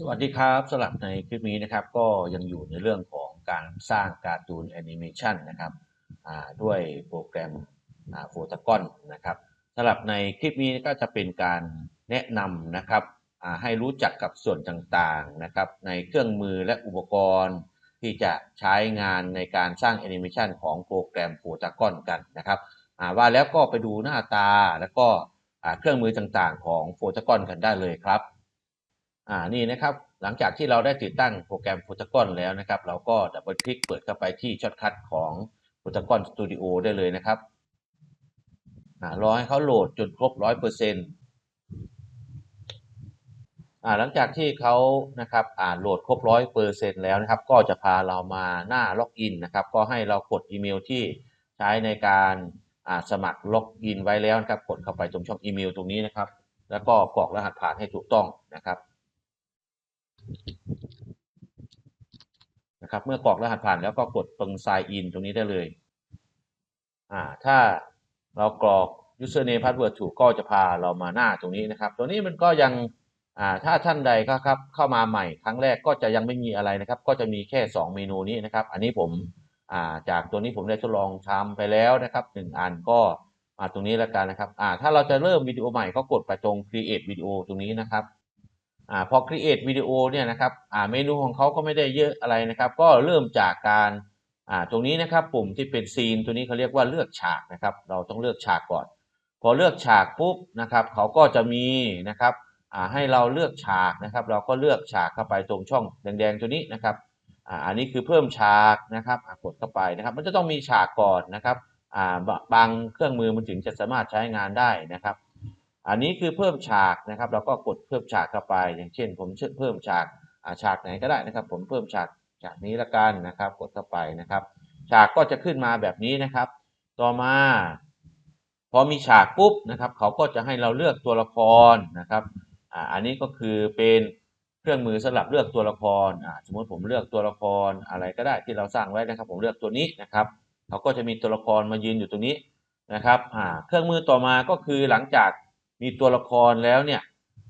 สวัสดีครับสำหรับในคลิปนี้นะครับ ก็ยังอยู่ในเรื่องของการสร้างการ์ตูนแอนิเมชันนะครับด้วยโปรแกรมโฟตากอนนะครับสำหรับในคลิปนี้ก็จะเป็นการแนะนำนะครับให้รู้จักกับส่วนต่างๆนะครับ ในเครื่องมือและอุปกรณ์ที่จะใช้งานในการสร้างแอนิเมชันของโปรแกรมโฟตากอนกันนะครับว่าแล้วก็ไปดูหน้าตาแล้วก็เครื่องมือต่างๆ ของโฟตากอนกันได้เลยครับ อ่านี่นะครับหลังจากที่เราได้ติดตั้งโปรแกรม p h o t o g o n แล้วนะครับ เราก็ดับเบิลคลิกเปิดเข้าไปที่ช็อตคัทของ p h o t o g o n Studio ได้เลยนะครับอ่ารอให้เขาโหลดจนครบ100%อ่าหลังจากที่เขานะครับอ่าโหลดครบ100%แล้วนะครับ ก็จะพาเรามาหน้าล็อกอินนะครับ ก็ให้เรากดอีเมลที่ใช้ในการอ่าสมัครล็อกอินไว้แล้วนะครับ กดเข้าไปตรงช่องอีเมลตรงนี้นะครับ แล้วก็กรอกรหัสผ่านให้ถูกต้องนะครับ นะครับ เมื่อกรอกรหัสผ่านแล้วก็กดตรง sign in ตรงนี้ได้เลยอ่าถ้าเรากรอก username password ถูกก็จะพาเรามาหน้าตรงนี้นะครับ ตัวนี้มันก็ยังอ่าถ้าท่านใดก็ครับเข้ามาใหม่ ครั้งแรกก็จะยังไม่มีอะไรนะครับ ก็จะมีแค่ 2 เมนูนี้นะครับ อันนี้ผมอ่าจากตัวนี้ผมได้ทดลองทำไปแล้วนะครับหนึ่งอันก็มาตรงนี้แล้วกันนะครับอ่าถ้าเราจะเริ่มวิดีโอใหม่ก็กดไปตรง create video ตรงนี้นะครับ อ่าพอ create วิดีโอเนี่ยนะครับอ่าเมนูของเขาก็ไม่ได้เยอะอะไรนะครับ ก็เริ่มจากการอ่าตรงนี้นะครับปุ่มที่เป็นซีนตัวนี้เขาเรียกว่าเลือกฉากนะครับ เราต้องเลือกฉากก่อน พอเลือกฉากปุ๊บนะครับเขาก็จะมีนะครับอ่าให้เราเลือกฉากนะครับ เราก็เลือกฉากเข้าไปตรงช่องแดงๆตัวนี้นะครับอ่าอันนี้คือเพิ่มฉากนะครับกดเข้าไปนะครับ มันจะต้องมีฉากก่อนนะครับอ่าบางเครื่องมือมันถึงจะสามารถใช้งานได้นะครับ อันนี้คือเพิ่มฉากนะครับเราก็กดเพิ่มฉากเข้าไป อย่างเช่น ผมเพิ่มฉากฉากไหนก็ได้นะครับ ผมเพิ่มฉากฉากนี้ละกันนะครับ กดเข้าไปนะครับ ฉากก็จะขึ้นมาแบบนี้นะครับ ต่อมา พอมีฉากปุ๊บนะครับ เขาก็จะให้เราเลือกตัวละครนะครับอันนี้ก็คือเป็นเครื่องมือสำหรับเลือกตัวละครสมมติผมเลือกตัวละครอะไรก็ได้ที่เราสร้างไว้นะครับ ผมเลือกตัวนี้นะครับเขาก็จะมีตัวละครมายืนอยู่ตรงนี้นะครับเครื่องมือต่อมาก็คือหลังจาก มีตัวละครแล้วเนี่ย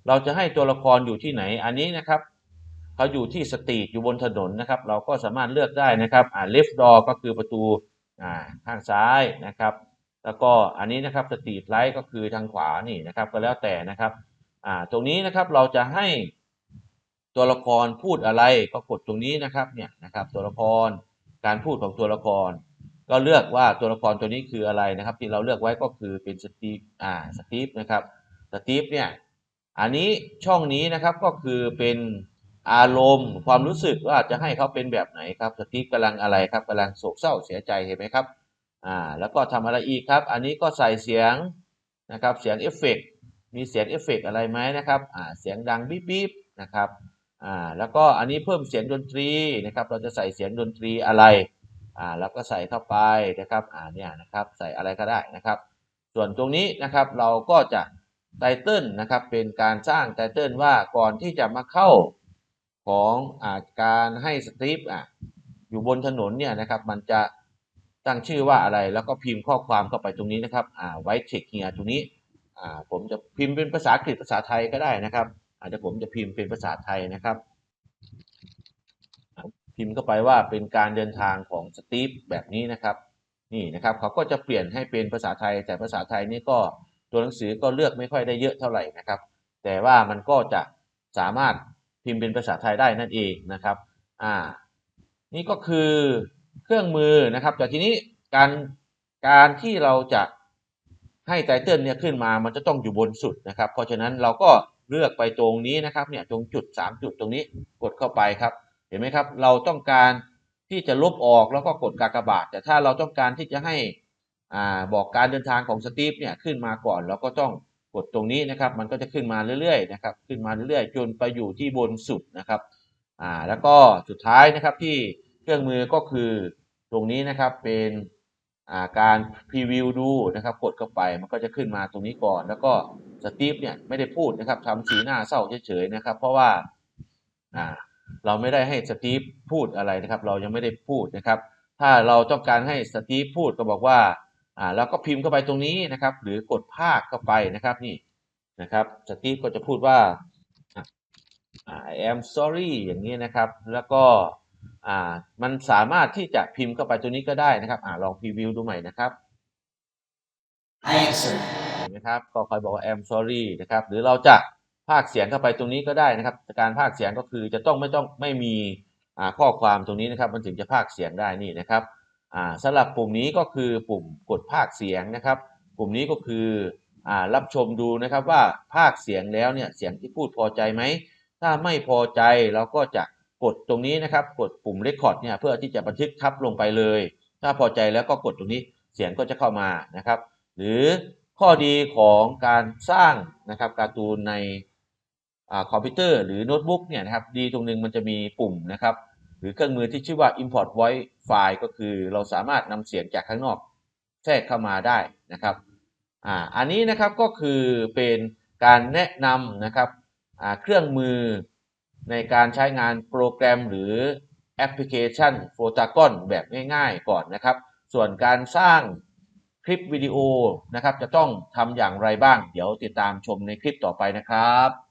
เราจะให้ตัวละครอยู่ที่ไหนอันนี้นะครับเขาอยู่ที่สตรีทอยู่บนถนนนะครับ เราก็สามารถเลือกได้นะครับอ่า left door ก็คือประตูอ่าข้างซ้ายนะครับ แล้วก็อันนี้นะครับสตรีทไลท์ก็คือทางขวานี่นะครับ ก็แล้วแต่นะครับอ่าตรงนี้นะครับเราจะให้ตัวละครพูดอะไรก็กดตรงนี้นะครับเนี่ยนะครับ ตัวละครการพูดของตัวละคร ก็เลือกว่าตัวละครตัวนี้คืออะไรนะครับ ที่เราเลือกไว้ก็คือเป็นสตีฟอ่าสตีฟนะครับสตีฟเนี่ยอันนี้ช่องนี้นะครับก็คือเป็นอารมณ์ความรู้สึกว่าจะให้เขาเป็นแบบไหนครับสตีฟกำลังอะไรครับกำลังโศกเศร้าเสียใจเห็นไหมครับอ่าแล้วก็ทำอะไรอีกครับ อันนี้ก็ใส่เสียงนะครับเสียงเอฟเฟกมีเสียงเอฟเฟกอะไรไหมนะครับอ่าเสียงดังบีบบีบนะครับอ่าแล้วก็อันนี้เพิ่มเสียงดนตรีนะครับเราจะใส่เสียงดนตรีอะไร อ่าแล้วก็ใส่เข้าไปนะครับอ่าเนี่ยนะครับใส่อะไรก็ได้นะครับ ส่วนตรงนี้นะครับเราก็จะไตเติลนะครับเป็นการสร้างไตเติลว่าก่อนที่จะมาเข้าของอาการให้สตรีฟอะอยู่บนถนนเนี่ยนะครับมันจะตั้งชื่อว่าอะไรแล้วก็พิมพ์ข้อความเข้าไปตรงนี้นะครับอ่าไว้เทคเฮียตรงนี้อ่าผมจะพิมพ์เป็นภาษาอังกฤษภาษาไทยก็ได้นะครับอาจจะผมจะพิมพ์เป็นภาษาไทยนะครับ พิมพ์เข้าไปว่าเป็นการเดินทางของสตีฟแบบนี้นะครับนี่นะครับเขาก็จะเปลี่ยนให้เป็นภาษาไทย แต่ภาษาไทยนี่ก็ตัวหนังสือก็เลือกไม่ค่อยได้เยอะเท่าไหร่นะครับ แต่ว่ามันก็จะสามารถพิมพ์เป็นภาษาไทยได้นั่นเองนะครับอ่านี่ก็คือเครื่องมือนะครับ แต่ทีนี้การการที่เราจะให้ไตเติลเนี่ยขึ้นมา มันจะต้องอยู่บนสุดนะครับ เพราะฉะนั้นเราก็เลือกไปตรงนี้นะครับเนี่ยตรงจุด 3 จุดตรงนี้กดเข้าไปครับ เห็นไหมครับ เราต้องการที่จะลบออกแล้วก็กดกากบาท แต่ถ้าเราต้องการที่จะให้อ่าบอกการเดินทางของสตีฟเนี่ยขึ้นมาก่อนเราก็ต้องกดตรงนี้นะครับ มันก็จะขึ้นมาเรื่อยๆนะครับ ขึ้นมาเรื่อยๆ จนไปอยู่ที่บนสุดนะครับอ่าแล้วก็สุดท้ายนะครับที่เครื่องมือก็คือตรงนี้นะครับเป็นอ่าการพรีวิวดูนะครับกดเข้าไปมันก็จะขึ้นมาตรงนี้ก่อน แล้วก็สตีฟเนี่ยไม่ได้พูดนะครับทำสีหน้าเศร้าเฉยๆนะครับ เพราะว่าอ่า เราไม่ได้ให้สตีฟพูดอะไรนะครับ เรายังไม่ได้พูดนะครับ ถ้าเราต้องการให้สตีฟพูดก็บอกว่าอ่าเราก็พิมพ์เข้าไปตรงนี้นะครับ หรือกดภาคเข้าไปนะครับนี่นะครับสตีฟก็จะพูดว่าอ่า I am sorry อย่างนี้นะครับ แล้วก็อ่ามันสามารถที่จะพิมพ์เข้าไปตัวนี้ก็ได้นะครับอ่าลองพรีวิวดูใหม่นะครับ I am sorry. เห็นไหมครับก็คอยบอกว่า am sorry นะครับ หรือเราจะ พากย์เสียงเข้าไปตรงนี้ก็ได้นะครับ การพากย์เสียงก็คือจะต้องไม่ต้องไม่มีข้อความตรงนี้นะครับ มันถึงจะพากย์เสียงได้นี่นะครับสำหรับปุ่มนี้ก็คือปุ่มกดพากย์เสียงนะครับ ปุ่มนี้ก็คืออรับชมดูนะครับว่าพากย์เสียงแล้วเนี่ยเสียงที่พูดพอใจไหม ถ้าไม่พอใจเราก็จะกดตรงนี้นะครับ กดปุ่ม Record เนี่ยเพื่อที่จะบันทึกทับลงไปเลย ถ้าพอใจแล้วก็กดตรงนี้เสียงก็จะเข้ามานะครับ หรือข้อดีของการสร้างนะครับการ์ตูนใน คอมพิวเตอร์หรือโน้ตบุ๊กเนี่ยนะครับดีตรงนึงมันจะมีปุ่มนะครับ หรือเครื่องมือที่ชื่อว่า import voice file ก็คือเราสามารถนำเสียงจากข้างนอกแทรกเข้ามาได้นะครับอ่าอันนี้นะครับก็คือเป็นการแนะนำนะครับเครื่องมือในการใช้งานโปรแกรมหรือแอปพลิเคชัน p h o t a g o n แบบง่ายๆก่อนนะครับ ส่วนการสร้างคลิปวิดีโอนะครับจะต้องทำอย่างไรบ้าง เดี๋ยวติดตามชมในคลิปต่อไปนะครับ